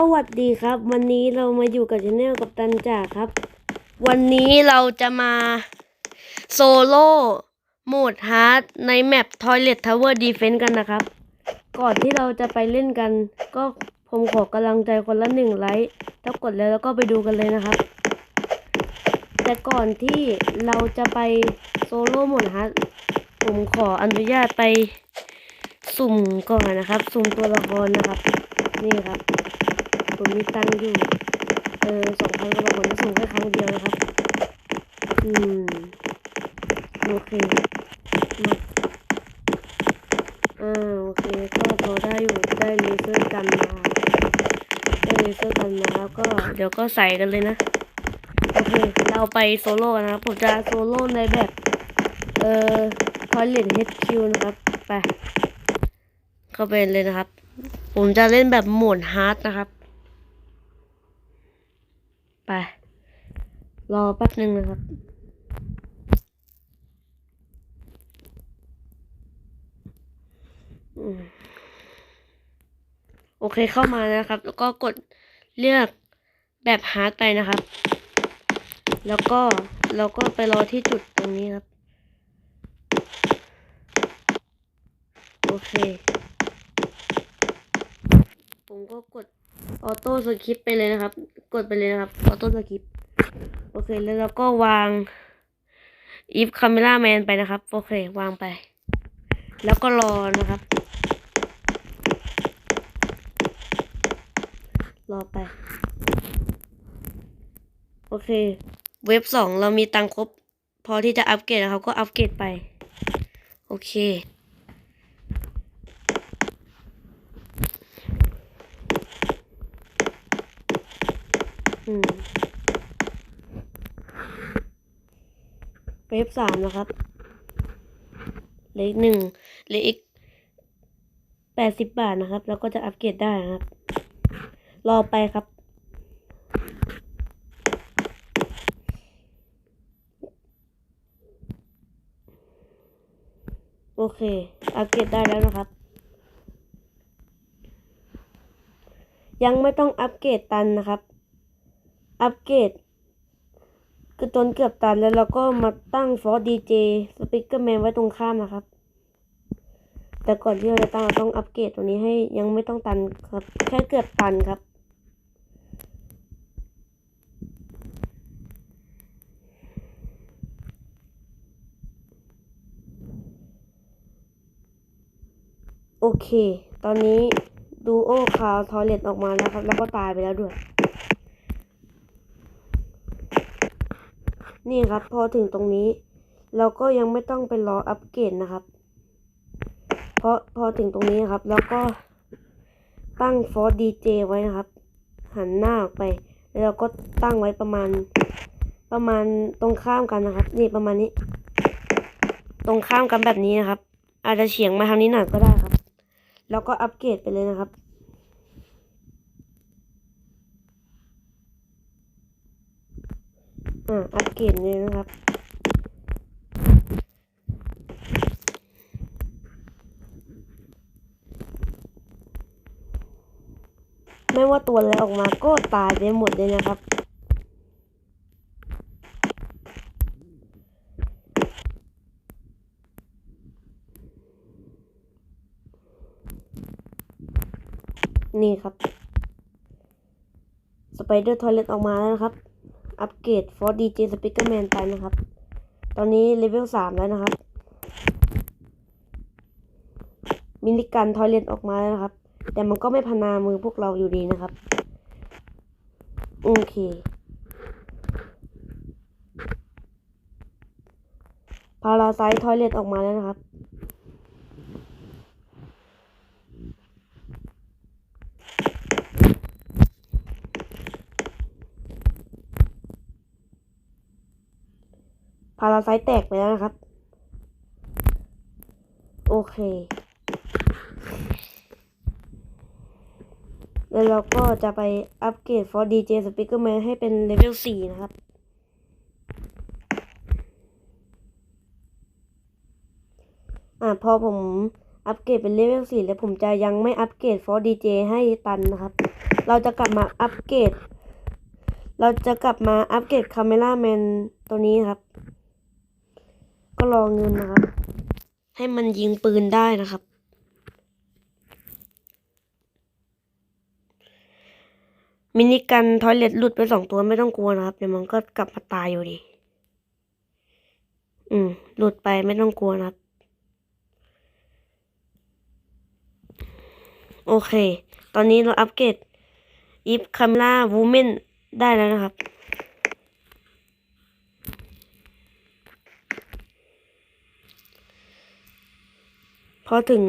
สวัสดีครับ วันนี้เรามาอยู่กับช anel กับตันจ่าครับ วันนี้เราจะมาโซโล่โหมดฮาร์ดในแมป Toilet Tower Defense กันนะครับ ก่อนที่เราจะไปเล่นกัน ก็ผมขอกำลังใจคนละหนึ่งไลค์ถ้ากดแล้วแล้วก็ไปดูกันเลยนะครับ แต่ก่อนที่เราจะไปโซโล่โหมดฮาร์ดผมขออนุญาตไปสุ่มก่อนนะครับ สุ่มตัวละครนะครับ นี่ครับ ผมมีตังค์อยู่ เออสองพันกว่าบาทผมจะส่งแค่ครั้งเดียวนะครับ อืม โอเคมาอ่าโอเค ก็พอได้อยู่ได้เลเซอร์กันมาได้เลเซอร์กันมาแล้วก็ เดี๋ยวก็ใส่กันเลยนะ โอเค เราไปโซโล่กันนะครับผมจะโซโล่ในแบบ เอ่อ Toilet HQ นะครับ ไป เข้าไปเลยนะครับ ผมจะเล่นแบบโหมดฮาร์ดนะครับ ไป รอแป๊บหนึ่งนะครับโอเคเข้ามานะครับ แล้วก็กดเลือกแบบฮาร์ดไปนะครับ แล้วก็เราก็ไปรอที่จุดตรงนี้ครับ โอเค ผมก็กดออโต้สคริปไปเลยนะครับ กดไปเลยนะครับ ออโต้สคริป โอเคแล้วเราก็วาง if camera man ไปนะครับ โอเค วางไป แล้วก็รอนะครับ รอไป โอเค เว็บสองเรามีตังค์ครบ พอที่จะอัปเกรดนะครับก็อัปเกรดไป โอเค อืม เว็บสามนะครับเหลืออีกหนึ่งเหลืออีกแปดสิบบาทนะครับ แล้วก็จะอัปเกรดได้นะครับ รอไปครับ โอเค อัปเกรดได้แล้วนะครับ ยังไม่ต้องอัปเกรดตันนะครับ อัปเกรด คือจนเกือบตันแล้วเราก็มาตั้งฟอร์ดีเจสปิเกอร์แมนไว้ตรงข้ามนะครับ แต่ก่อนที่เราจะตั้งเราต้องอัปเกรดตัวนี้ให้ยังไม่ต้องตันครับ แค่เกือบตันครับ โอเค ตอนนี้ดูโอคาวทอยเลตออกมาแล้วครับ แล้วก็ตายไปแล้วด้วย นี่ครับ พอถึงตรงนี้ เราก็ยังไม่ต้องไปรออัปเกรดนะครับ เพราะพอถึงตรงนี้ครับ แล้วก็ตั้งฟอร์ดีเจไว้นะครับ หันหน้าออกไป แล้วเราก็ตั้งไว้ประมาณ ประมาณตรงข้ามกันนะครับ นี่ประมาณนี้ ตรงข้ามกันแบบนี้นะครับ อาจจะเฉียงมาทางนี้หน่อยก็ได้ครับ แล้วก็อัปเกรดไปเลยนะครับ อ่าอัปเกรดเลยนะครับ ไม่ว่าตัวอะไรออกมาก็ตายไปหมดเลยนะครับนี่ครับ สไปเดอร์ทอยเล็ตออกมาแล้วนะครับ อัปเกรดฟอร์ดีเจสปิเกอร์แมนไปนะครับ ตอนนี้เลเวลสามแล้วนะครับ มินิกันทอยเลตออกมาแล้วนะครับ แต่มันก็ไม่พนามือพวกเราอยู่ดีนะครับ โอเคพาราไซต์ทอยเลตออกมาแล้วนะครับาราไซต์แตกไปแล้วนะครับ โอเค แล้วเราก็จะไปอัปเกรด for DJ Speakerman ให้เป็นเลเวล 4 นะครับอ่าพอผมอัปเกรดเป็นเลเวล4แล้วผมจะยังไม่อัปเกรด for DJ ให้ตันนะครับ เราจะกลับมาอัปเกรด เราจะกลับมาอัปเกรดคาเมล่าแมนตัวนี้ครับ ก็รอเงินนะครับ ให้มันยิงปืนได้นะครับ มินิกันทอยเล็ตหลุดไปสองตัวไม่ต้องกลัวนะครับ เดี๋ยวมันก็กลับมาตายอยู่ดี อืม หลุดไปไม่ต้องกลัวนะครับ โอเค ตอนนี้เราอัปเกรดอีฟคัมล่าวูแมนได้แล้วนะครับ พอถึง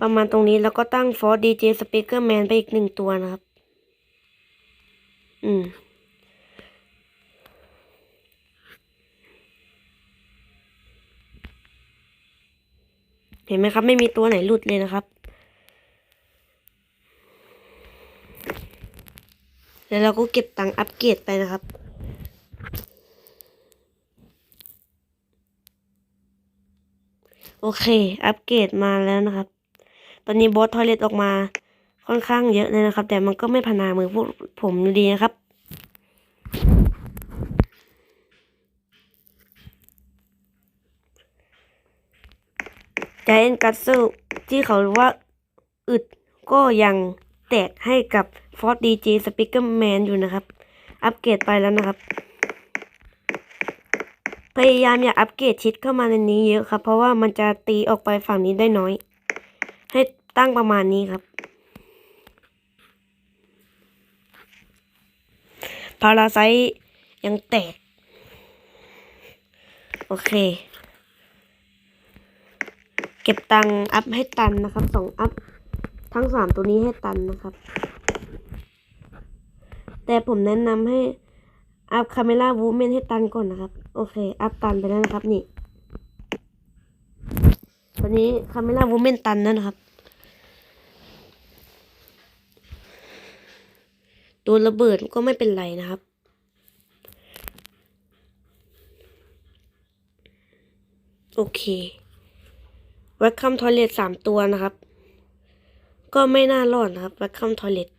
ประมาณตรงนี้แล้วก็ตั้งฟอร์ดีเจสปีกเกอร์แมนไปอีกหนึ่งตัวนะครับ อืม เห็นไหมครับ ไม่มีตัวไหนหลุดเลยนะครับ แล้วเราก็เก็บตังค์อัปเกรดไปนะครับ โอเค อัปเกรดมาแล้วนะครับ ตอนนี้บอสทอยเลตออกมา ค่อนข้างเยอะเลยนะครับ แต่มันก็ไม่พนามือพวกผมอยู่ดีนะครับ ใจเอ็นกัสซลที่เขาว่าอึดก็ยังแตกให้กับฟอร์ดดีจีสปิเกอร์แมนอยู่นะครับ อัปเกรดไปแล้วนะครับ พยายามอย่าอัปเกรดชิดเข้ามาในนี้เยอะครับ เพราะว่ามันจะตีออกไปฝั่งนี้ได้น้อย ให้ตั้งประมาณนี้ครับ พาราไซยังแตก โอเค เก็บตังอัพให้ตันนะครับสองอัพ ทั้งสามตัวนี้ให้ตันนะครับ แต่ผมแนะนำให้อัพคาเมล่าวูแมนให้ตันก่อนนะครับ โอเค อัพตันไปแล้วนะครับ นี่ ตอนนี้คาเมล่าวูแมนตันแล้วนะครับตัวระเบิดก็ไม่เป็นไรนะครับโอเค w e l c o m e Toilet สามตัวนะครับ ก็ไม่น่ารอดนะครับ w e l c o m e Toilet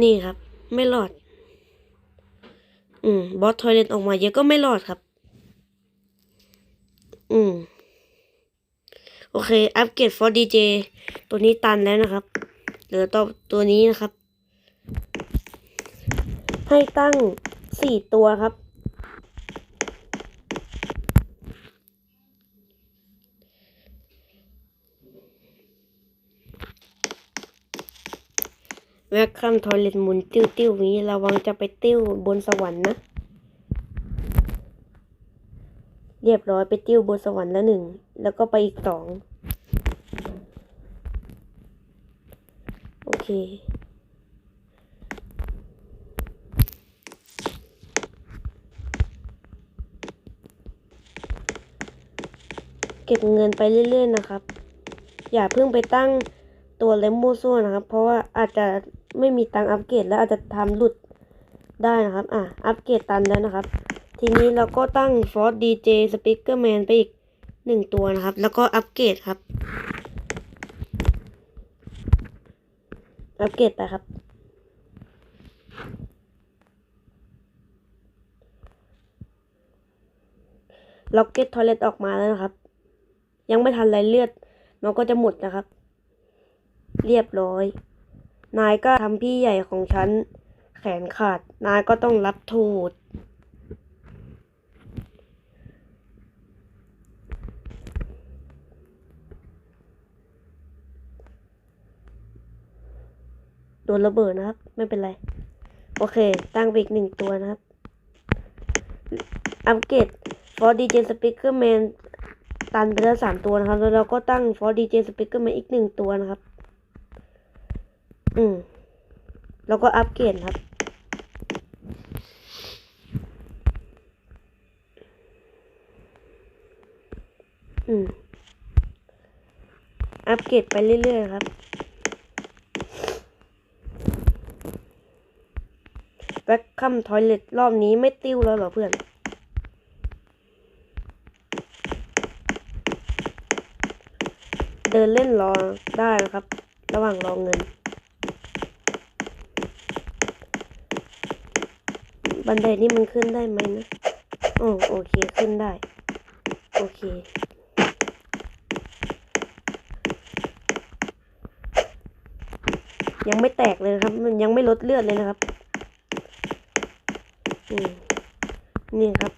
นี่ครับ ไม่รอด อืม บอสทอยเลนออกมาเยอะก็ไม่รอดครับ อืม โอเค อัปเกรดฟอร์ดีเจตัวนี้ตันแล้วนะครับ เหลือตัวตัวนี้นะครับ ให้ตั้งสี่ตัวครับ แวคคัมทอยเลตหมุนติ้วติ้วนี้ระวังจะไปติ้วบนสวรรค์นะ เรียบร้อยไปติ้วบนสวรรค์แล้วหนึ่ง แล้วก็ไปอีกสองโอเคเก็บเงินไปเรื่อย ๆ นะครับ อย่าเพิ่งไปตั้งตัวเลมโมโซ่นะครับ เพราะว่าอาจจะ ไม่มีตังอัปเกรดแล้วอาจจะทำหลุดได้นะครับ อะ อัปเกรดตันแล้วนะครับ ทีนี้เราก็ตั้ง Force DJ Speaker Man ไปอีกหนึ่งตัวนะครับ แล้วก็อัปเกรดครับ อัปเกรดไปครับ ล็อกเก็ตทอยเลตออกมาแล้วนะครับ ยังไม่ทันไรเลือด มันก็จะหมดนะครับ เรียบร้อย นายก็ทำพี่ใหญ่ของฉัน แขนขาด นายก็ต้องรับโทษ โดนระเบิดนะครับ ไม่เป็นไร โอเค ตั้งไปอีกหนึ่งตัวนะครับ อัปเกรด for DJ Speaker Man ตันไปแล้วสามตัวนะครับ แล้วเราก็ตั้ง for DJ Speaker Man อีกหนึ่งตัวนะครับ อืม แล้วก็อัปเกรดครับ อืม อัปเกรดไปเรื่อยๆครับ แบ็คคัมทอยเลตรอบนี้ไม่ติ้วแล้วเหรอเพื่อนเดินเล่นรอได้นะครับ ระหว่างรอเงิน บันไดนี่มันขึ้นได้ไหมนะโอ๋อโอเคขึ้นได้ โอเค ยังไม่แตกเลยนะครับ มันยังไม่ลดเลือดเลยนะครับนี่นี่ครับ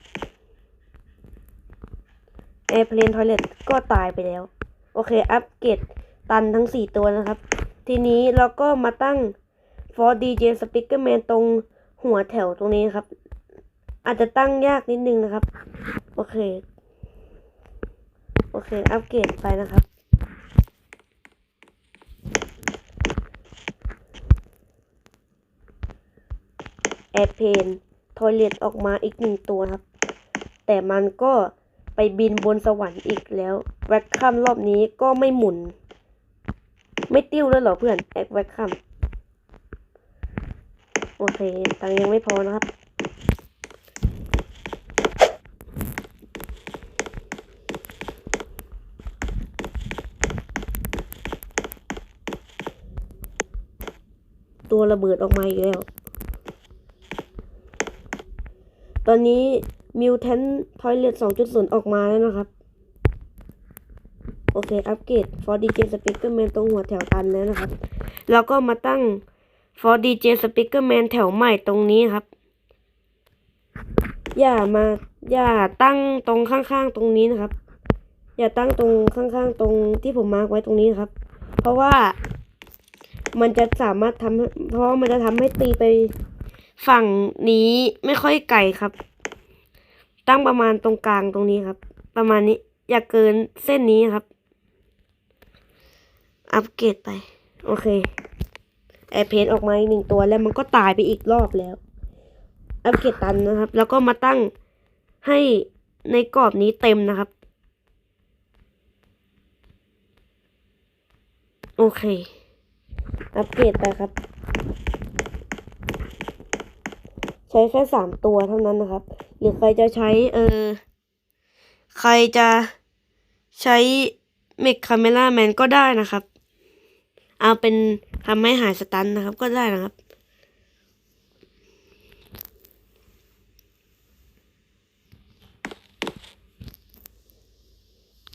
แอร์เพลนทอยเลตก็ตายไปแล้ว โอเค อัปเกรดตันทั้งสี่ตัวนะครับ ทีนี้เราก็มาตั้ง for DJ Speakerman ตรง หัวแถวตรงนี้ครับ อาจจะตั้งยากนิดนึงนะครับ โอเค โอเค อัปเกรดไปนะครับ แอดเพนทอยเลตออกมาอีกหนึ่งตัวครับ แต่มันก็ไปบินบนสวรรค์อีกแล้วแว็กคัมรอบนี้ก็ไม่หมุน ไม่ติ้วแล้วเหรอเพื่อนแอดแว็กคัม โอเคตังยังไม่พอนะครับ ตัวระเบิดออกมาอีกแล้ว ตอนนี้มิวแทนทอยเลต2.0ออกมาแล้วนะครับ โอเค อัปเกรด for DJ Speakerman ตรงหัวแถวตันแล้วนะครับ แล้วก็มาตั้ง for DJ Speakerman แถวใหม่ตรงนี้ครับ อย่ามาอย่าตั้งตรงข้างๆตรงนี้นะครับ อย่าตั้งตรงข้างๆตรงที่ผมมาร์กไว้ตรงนี้นครับ เพราะว่ามันจะสามารถทำเพราะมันจะทำให้ตีไปฝั่งนี้ไม่ค่อยไกลครับ ตั้งประมาณตรงกลางตรงนี้ครับ ประมาณนี้อย่าเกินเส้นนี้ครับ อัปเกรดไป โอเค แอร์เพนออกมาอีกหนึ่งตัวแล้วมันก็ตายไปอีกรอบแล้ว อัปเกรดตันนะครับ แล้วก็มาตั้งให้ในกรอบนี้เต็มนะครับ โอเค อัปเกรดไปครับ ใช้แค่สามตัวเท่านั้นนะครับ หรือใครจะใช้เออ ใครจะใช้เมกคาเมล่าแมนก็ได้นะครับ เอาเป็นทำให้หายสตันนะครับก็ได้นะครับ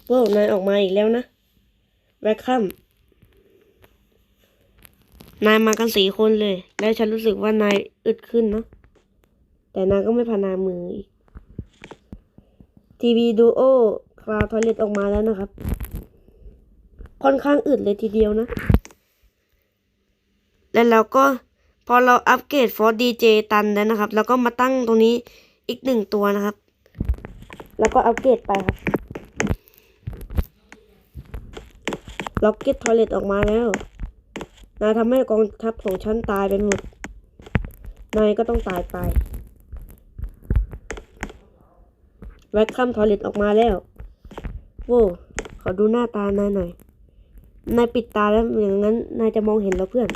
โว้นายออกมาอีกแล้วนะแวคคัมนายมากันสี่คนเลย แล้วฉันรู้สึกว่านายอึดขึ้นเนาะแต่นายก็ไม่พานามืออีกทีวีดูโอคลาวทอยเลตออกมาแล้วนะครับ ค่อนข้างอึดเลยทีเดียวนะ แล้วเราก็พอเราอัปเกรดฟอร์ดีเจตันแล้วนะครับ แล้วก็มาตั้งตรงนี้อีกหนึ่งตัวนะครับ แล้วก็อัปเกรดไปครับล็อกเก็ตทอยเลตออกมาแล้วนายทำให้กองทัพของฉันตายไปหมดนายก็ต้องตายไปแวคคัมทอยเลตออกมาแล้วโว้ขอดูหน้าตานายหน่อยนายปิดตาแล้วอย่างนั้นนายจะมองเห็นแล้วเพื่อน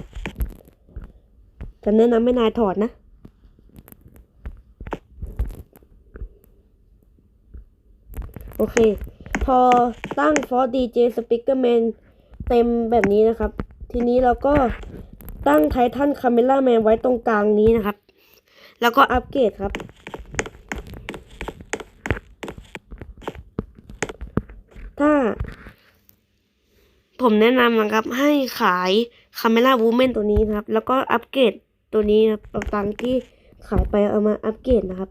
ฉันแนะนำให้นายถอดนะ โอเค พอตั้ง for DJ Speakerman เต็มแบบนี้นะครับ ทีนี้เราก็ตั้งไททันคาเมล่าแมนไว้ตรงกลางนี้นะครับ แล้วก็อัปเกรดครับ ถ้า ผมแนะนำนะครับให้ขายคาเมล่าวูแมนตัวนี้นะครับ แล้วก็อัปเกรด ตัวนี้ครับเอาตังที่ขายไปเอามาอัปเกรดนะครับ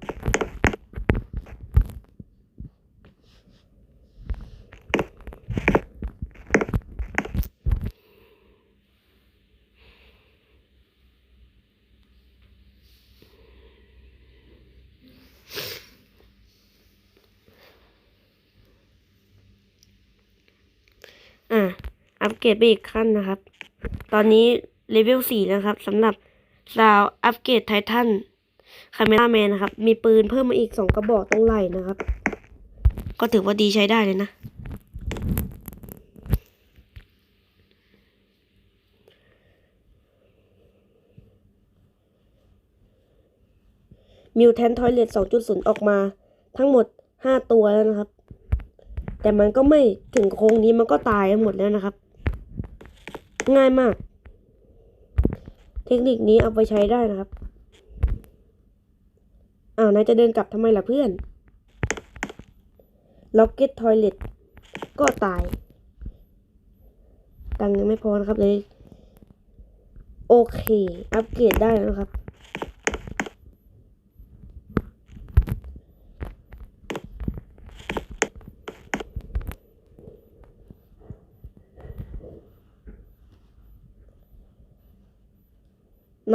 อ่าอัปเกรดไปอีกขั้นนะครับ ตอนนี้เลเวลสี่นะครับสำหรับ ซาวอัปเกรดไททันคาเมล่าแมนนะครับ มีปืนเพิ่มมาอีกสองกระบอกตรงไหล่นะครับ ก็ถือว่าดีใช้ได้เลยนะ มิวแทนทอยเลต2.0ออกมา ทั้งหมด5ตัวแล้วนะครับ แต่มันก็ไม่ถึงโค้งนี้มันก็ตายหมดแล้วนะครับ ง่ายมาก เทคนิคนี้เอาไปใช้ได้นะครับ อ้าวนายจะเดินกลับทำไมล่ะเพื่อนล็อกเก็ตทอยเล็ตก็ตาย ตังยังไม่พอนะครับเลย โอเค อัปเกรดได้นะครับ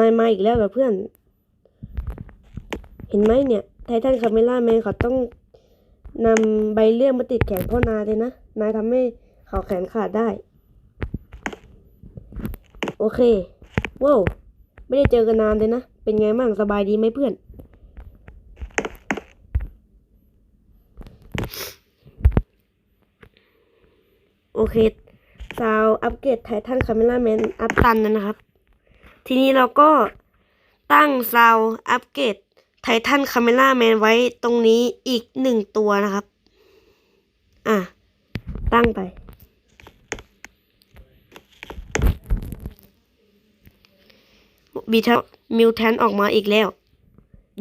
ายมาอีกแล้วเหรอเพื่อน เห็นไหมเนี่ย ไททันคาเมล่าแมนเขาต้องนำใบเลื่อยมาติดแขนพ่อนาเลยนะ นายทำให้เขาแขนขาดได้ โอเคว้าวไม่ได้เจอกันนานเลยนะ เป็นไงบ้างสบายดีไหมเพื่อน โอเคซาวอัปเกรดไททันคาเมล่าแมนอัพตันนะครับ ทีนี้เราก็ตั้งซาวอัปเกรดไททันคาเมล่าแมนไว้ตรงนี้อีกหนึ่งตัวนะครับ อะ ตั้งไป บีทมิวแทนออกมาอีกแล้ว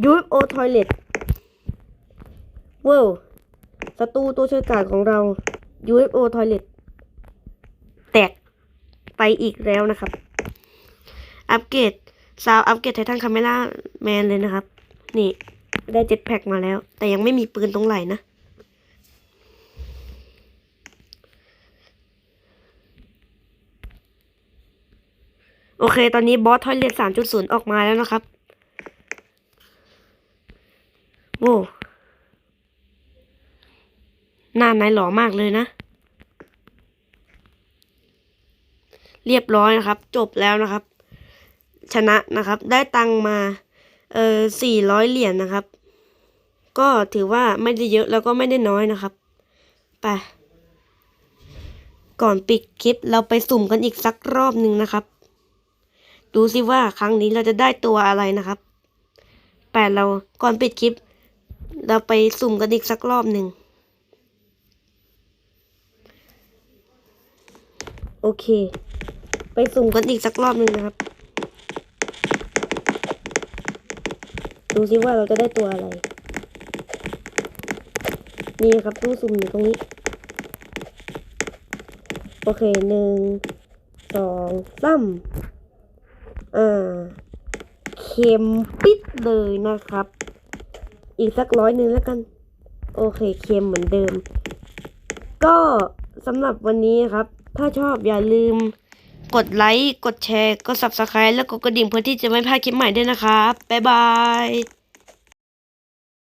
ยูฟโอทอยเลตว้าวศัตรูตัวช่วยกาดของเรา UFO Toilet แตกไปอีกแล้วนะครับ อัปเกรดซาวอัปเกรดไททันคาเมล่าแมนเลยนะครับ นี่ได้เจ็ตแพ็กมาแล้ว แต่ยังไม่มีปืนตรงไหลนะ โอเค ตอนนี้บอสทอยเลตสามจุดศูนย์ออกมาแล้วนะครับ โว้หน้านายหล่อมากเลยนะ เรียบร้อยนะครับ จบแล้วนะครับ ชนะนะครับ ได้ตังมาเออสี่ร้อยเหรียญนะครับ ก็ถือว่าไม่ได้เยอะแล้วก็ไม่ได้น้อยนะครับไปก่อนปิดคลิปเราไปสุ่มกันอีกสักรอบหนึ่งนะครับ ดูสิว่าครั้งนี้เราจะได้ตัวอะไรนะครับแปดเราก่อนปิดคลิป เราไปสุ่มกันอีกสักรอบหนึ่งโอเค ไปสุ่มกันอีกสักรอบหนึ่งนะครับ ดูสิว่าเราจะได้ตัวอะไร นี่ครับตู้สุ่มอยู่ตรงนี้ โอเคหนึ่งสองสามอ่าเค็มปิดเลยนะครับ อีกสักร้อยหนึ่งแล้วกัน โอเคเค็มเหมือนเดิม ก็สำหรับวันนี้ครับ ถ้าชอบอย่าลืม กดไลค์ กดแชร์ กด subscribe แล้วกดกระดิ่งเพื่อที่จะไม่พลาดคลิปใหม่ด้วยนะครับ บ๊ายบาย